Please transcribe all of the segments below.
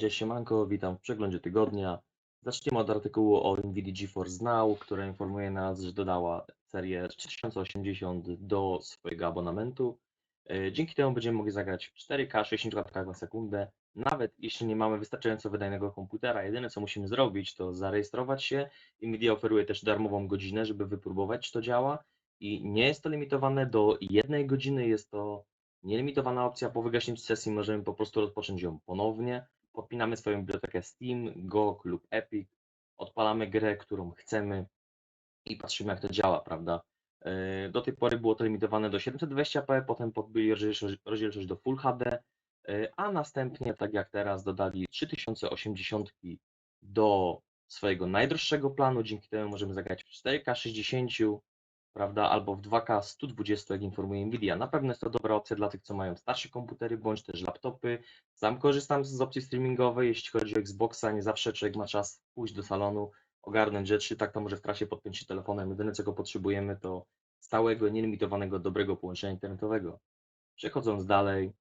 Hej, siemanko, witam w przeglądzie tygodnia. Zaczniemy od artykułu o NVIDIA GeForce Now, która informuje nas, że dodała serię 3080 do swojego abonamentu. E, Dzięki temu będziemy mogli zagrać w 4K 60 klatkach na sekundę. Nawet jeśli nie mamy wystarczająco wydajnego komputera, jedyne co musimy zrobić to zarejestrować się. NVIDIA oferuje też darmową godzinę, żeby wypróbować, czy to działa. I nie jest to limitowane do jednej godziny, jest to nielimitowana opcja. Po wygaśnięciu sesji możemy po prostu rozpocząć ją ponownie podpinamy swoją bibliotekę Steam, GOG lub Epic, odpalamy grę, którą chcemy i patrzymy, jak to działa, prawda? Yy, Do tej pory było to limitowane do 720p, potem rozdzielczość rozdzielczość do Full HD, yy, a następnie, tak jak teraz, dodali 3080 do swojego najdroższego planu. Dzięki temu możemy zagrać w 4K 60, prawda, albo w 2K 120, jak informuje Nvidia. Na pewno jest to dobra opcja dla tych, co mają starsze komputery bądź też laptopy. Sam korzystam z opcji streamingowej, jeśli chodzi o Xboxa, nie zawsze człowiek ma czas pójść do salonu, ogarnąć rzeczy, tak to może w trasie podpiąć się telefonem. Jedyne, czego potrzebujemy, to stałego, nielimitowanego, dobrego połączenia internetowego. Przechodząc dalej,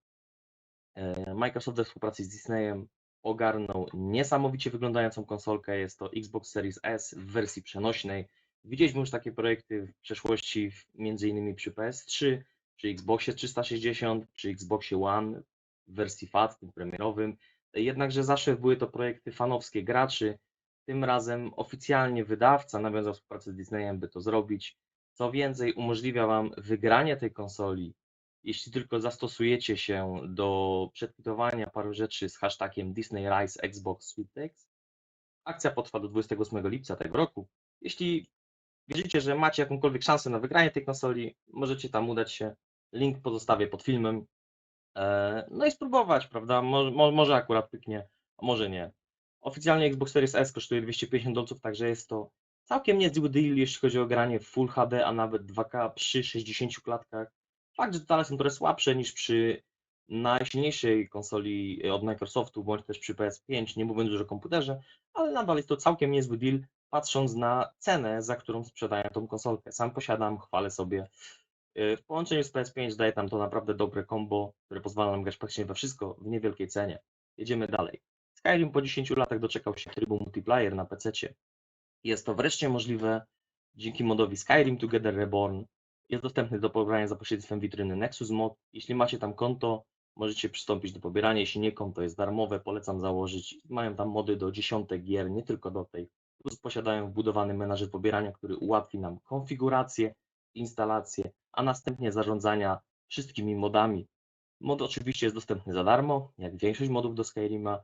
e, Microsoft we współpracy z Disneyem ogarnął niesamowicie wyglądającą konsolkę. Jest to Xbox Series S w wersji przenośnej. Widzieliśmy już takie projekty w przeszłości, między innymi przy PS3, przy Xboxie 360, przy Xboxie One w wersji FAT, tym premierowym. Jednakże zawsze były to projekty fanowskie graczy. Tym razem oficjalnie wydawca nawiązał współpracę z Disneyem, by to zrobić. Co więcej, umożliwia Wam wygranie tej konsoli, jeśli tylko zastosujecie się do przetwitowania paru rzeczy z hashtagiem Disney Rise Xbox Sweepstakes. Akcja potrwa do 28 lipca tego roku. Jeśli wierzycie, że macie jakąkolwiek szansę na wygranie tej konsoli, możecie tam udać się. Link pozostawię pod filmem. E, No i spróbować, prawda? Może, mo- może akurat pyknie, może nie. Oficjalnie Xbox Series S kosztuje 250 dolców, także jest to całkiem niezły deal, jeśli chodzi o granie w Full HD, a nawet 2K przy 60 klatkach. Fakt, że detale są trochę słabsze niż przy najsilniejszej konsoli od Microsoftu, bądź też przy PS5, nie mówiąc już o komputerze, ale nadal jest to całkiem niezły deal, patrząc na cenę, za którą sprzedają tą konsolkę. Sam posiadam, chwalę sobie. Yy, W połączeniu z PS5 daje tam to naprawdę dobre combo, które pozwala nam grać praktycznie we wszystko w niewielkiej cenie. Jedziemy dalej. Skyrim po 10 latach doczekał się trybu multiplayer na PC. Jest to wreszcie możliwe dzięki modowi Skyrim Together Reborn. Jest dostępny do pobrania za pośrednictwem witryny Nexus Mod. Jeśli macie tam konto, możecie przystąpić do pobierania. Jeśli nie, konto jest darmowe, polecam założyć. Mają tam mody do dziesiątek gier, nie tylko do tej. Plus posiadają wbudowany menadżer pobierania, który ułatwi nam konfigurację, instalację, a następnie zarządzania wszystkimi modami. Mod oczywiście jest dostępny za darmo, jak większość modów do Skyrima.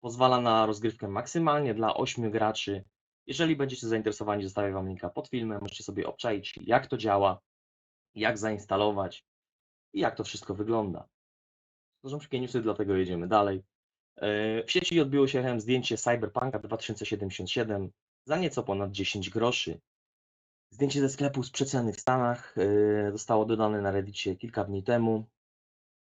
Pozwala na rozgrywkę maksymalnie dla 8 graczy. Jeżeli będziecie zainteresowani, zostawię Wam linka pod filmem. Możecie sobie obczaić, jak to działa, jak zainstalować i jak to wszystko wygląda. Są szybkie newsy, dlatego jedziemy dalej. E, W sieci odbiło się zdjęcie Cyberpunka 2077 za nieco ponad 10 groszy. Zdjęcie ze sklepu z przeceny w Stanach e, zostało dodane na Reddicie kilka dni temu.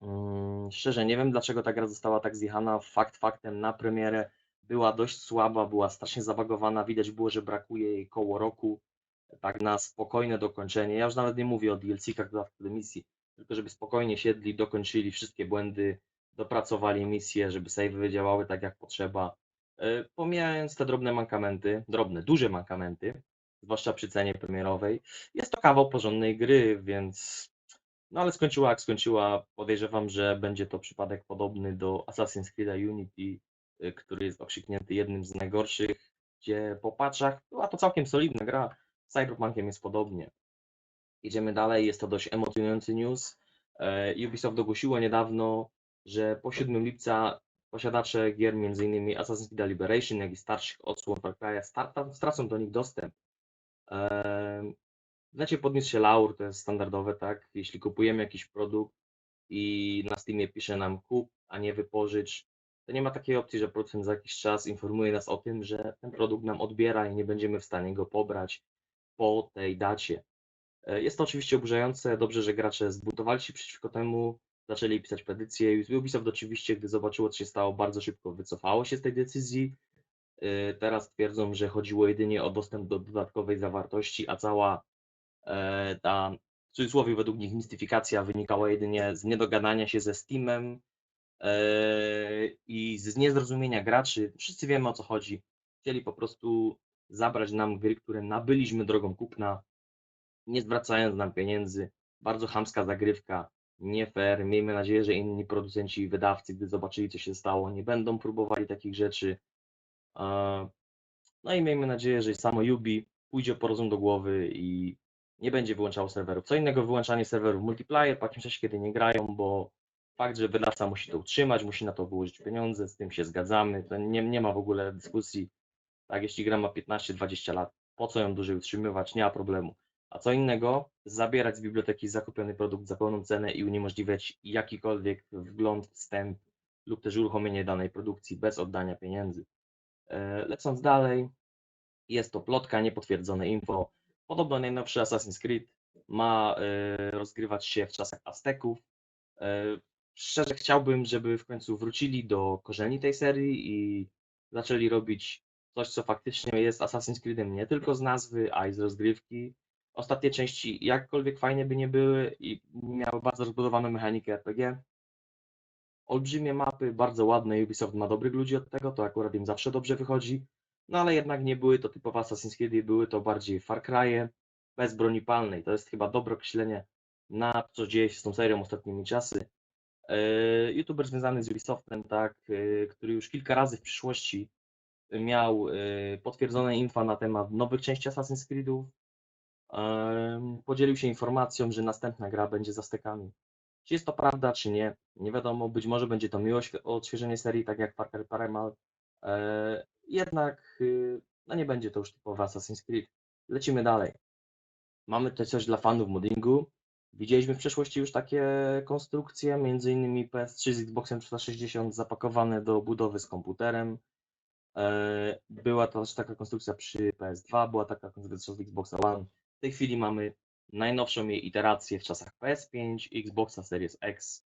Mm, Szczerze nie wiem, dlaczego ta gra została tak zjechana. Fakt faktem na premierę była dość słaba, była strasznie zabagowana. Widać było, że brakuje jej koło roku. Tak na spokojne dokończenie. Ja już nawet nie mówię o DLC-kach do misji, tylko żeby spokojnie siedli, dokończyli wszystkie błędy, dopracowali misje, żeby savey działały tak jak potrzeba. E, Pomijając te drobne mankamenty, drobne, duże mankamenty, zwłaszcza przy cenie premierowej, jest to kawał porządnej gry, więc no ale skończyła jak skończyła. Podejrzewam, że będzie to przypadek podobny do Assassin's Creed Unity, y, który jest okrzyknięty jednym z najgorszych, gdzie po patchach była to całkiem solidna gra. Z Cyberpunkiem jest podobnie. Idziemy dalej, jest to dość emocjonujący news. E, Ubisoft ogłosiło niedawno, że po 7 lipca posiadacze gier m.in. Assassin's Creed Liberation, jak i starszych odsłon Far Cry'a stracą do nich dostęp. Necie podniósł się laur, to jest standardowe, tak? Jeśli kupujemy jakiś produkt i na Steamie pisze nam kup, a nie wypożycz, to nie ma takiej opcji, że producent za jakiś czas informuje nas o tym, że ten produkt nam odbiera i nie będziemy w stanie go pobrać po tej dacie. E, Jest to oczywiście oburzające, dobrze, że gracze zbuntowali się przeciwko temu, zaczęli pisać petycje. Ubisoft oczywiście, gdy zobaczyło, co się stało, bardzo szybko wycofało się z tej decyzji. E, Teraz twierdzą, że chodziło jedynie o dostęp do dodatkowej zawartości, a cała e, ta w cudzysłowie według nich mistyfikacja wynikała jedynie z niedogadania się ze Steamem e, i z niezrozumienia graczy. Wszyscy wiemy o co chodzi. Chcieli po prostu zabrać nam gry, które nabyliśmy drogą kupna, nie zwracając nam pieniędzy. Bardzo chamska zagrywka, nie fair. Miejmy nadzieję, że inni producenci i wydawcy, gdy zobaczyli co się stało, nie będą próbowali takich rzeczy. No i miejmy nadzieję, że samo Yubi pójdzie po rozum do głowy i nie będzie wyłączało serwerów. Co innego wyłączanie serwerów multiplayer, po jakimś czasie, kiedy nie grają, bo fakt, że wydawca musi to utrzymać, musi na to wyłożyć pieniądze, z tym się zgadzamy, to nie, nie ma w ogóle dyskusji. Tak, jeśli gra ma 15-20 lat, po co ją dłużej utrzymywać, nie ma problemu. A co innego, zabierać z biblioteki zakupiony produkt za pełną cenę i uniemożliwiać jakikolwiek wgląd, wstęp lub też uruchomienie danej produkcji bez oddania pieniędzy. E, Lecąc dalej, jest to plotka, niepotwierdzone info. Podobno najnowszy Assassin's Creed ma e, rozgrywać się w czasach Azteków. E, Szczerze chciałbym, żeby w końcu wrócili do korzeni tej serii i zaczęli robić coś, co faktycznie jest Assassin's Creedem nie tylko z nazwy, a i z rozgrywki. Ostatnie części, jakkolwiek fajnie by nie były i miały bardzo rozbudowaną mechanikę RPG, olbrzymie mapy, bardzo ładne, Ubisoft ma dobrych ludzi od tego, to akurat im zawsze dobrze wychodzi, no ale jednak nie były to typowe Assassin's Creed, były to bardziej Far Cry'e bez broni palnej. To jest chyba dobre określenie na to, co dzieje się z tą serią ostatnimi czasy. Yy, YouTuber związany z Ubisoftem, tak, yy, który już kilka razy w przyszłości miał yy, potwierdzone info na temat nowych części Assassin's Creedów, podzielił się informacją, że następna gra będzie za stekami. Czy jest to prawda, czy nie? Nie wiadomo, być może będzie to miłe świe- odświeżenie serii, tak jak Far Cry Primal. E, jednak y, no nie będzie to już typowy Assassin's Creed. Lecimy dalej. Mamy tutaj coś dla fanów moddingu. Widzieliśmy w przeszłości już takie konstrukcje, innymi PS3 z Xboxem 360 zapakowane do budowy z komputerem. E, Była to też taka konstrukcja przy PS2, była taka konstrukcja z Xboxa One. W tej chwili mamy najnowszą jej iterację w czasach PS5 i Xboxa Series X.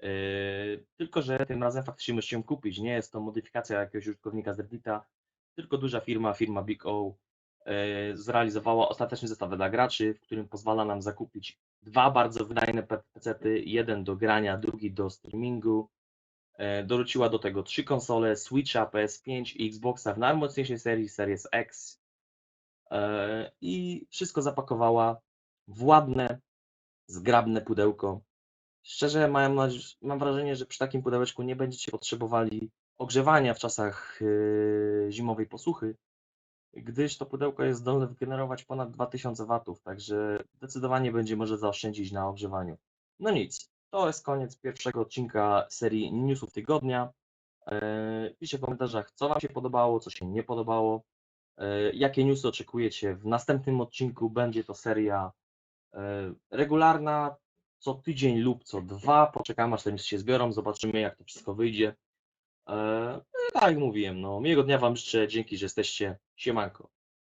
Yy, Tylko, że tym razem faktycznie musisz ją kupić. Nie jest to modyfikacja jakiegoś użytkownika z Reddita, tylko duża firma, firma Big O, yy, zrealizowała ostateczny zestaw dla graczy, w którym pozwala nam zakupić dwa bardzo wydajne PC-ty, jeden do grania, drugi do streamingu. Yy, Dorzuciła do tego trzy konsole, Switcha, PS5 i Xboxa w najmocniejszej serii Series X. Yy, I wszystko zapakowała w ładne, zgrabne pudełko. Szczerze mam, mam wrażenie, że przy takim pudełeczku nie będziecie potrzebowali ogrzewania w czasach yy, zimowej posłuchy, gdyż to pudełko jest zdolne wygenerować ponad 2000 watów, także zdecydowanie będzie może zaoszczędzić na ogrzewaniu. No nic, to jest koniec pierwszego odcinka serii Newsów Tygodnia. Yy, Piszcie w komentarzach, co Wam się podobało, co się nie podobało, jakie newsy oczekujecie w następnym odcinku. Będzie to seria yy, regularna, co tydzień lub co dwa. Poczekamy, aż te newsy się zbiorą, zobaczymy, jak to wszystko wyjdzie. Eee, tak jak mówiłem, no, miłego dnia Wam życzę, dzięki, że jesteście. Siemanko.